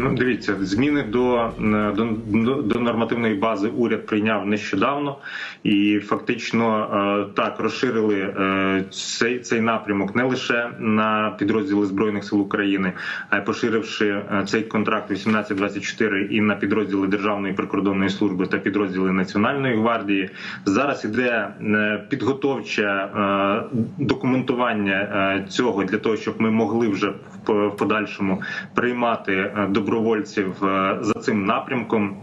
Ну, дивіться, зміни до, е, до, до- до нормативної бази уряд прийняв нещодавно, і фактично е, так розширили е, цей, цей напрямок не лише на підрозділи збройних сил України, а й поширивши цей контракт 1824 і на підрозділи Державної прикордонної служби та підрозділи Національної гвардії. Зараз іде підготовче документування цього для того, щоб ми могли вже в подальшому приймати е, добровольців е, за цим напрямком.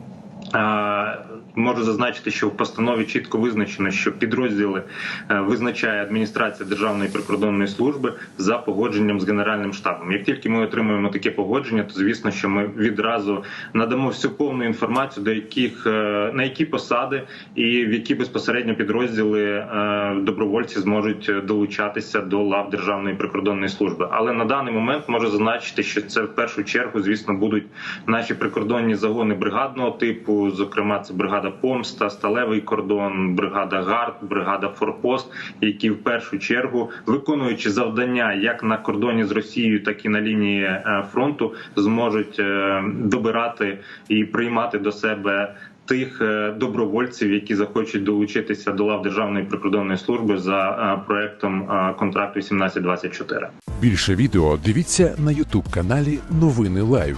Можу зазначити, що в постанові чітко визначено, що підрозділи е, визначає адміністрація Державної прикордонної служби за погодженням з генеральним штабом. Як тільки ми отримуємо таке погодження, то звісно, що ми відразу надамо всю повну інформацію, до яких е, на які посади і в які безпосередньо підрозділи е, добровольці зможуть долучатися до лав Державної прикордонної служби. Але на даний момент можу зазначити, що це в першу чергу, звісно, будуть наші прикордонні загони бригадного типу. Зокрема, це бригада Помста, Сталевий кордон, бригада Гард, бригада Форпост, які в першу чергу, виконуючи завдання як на кордоні з Росією, так і на лінії е, фронту, зможуть е, добирати і приймати до себе. Тих е, добровольців, які захочуть долучитися до лав Державної прикордонної служби за проектом контракту 1724. Більше відео дивіться на Ютуб каналі Новини Лайв.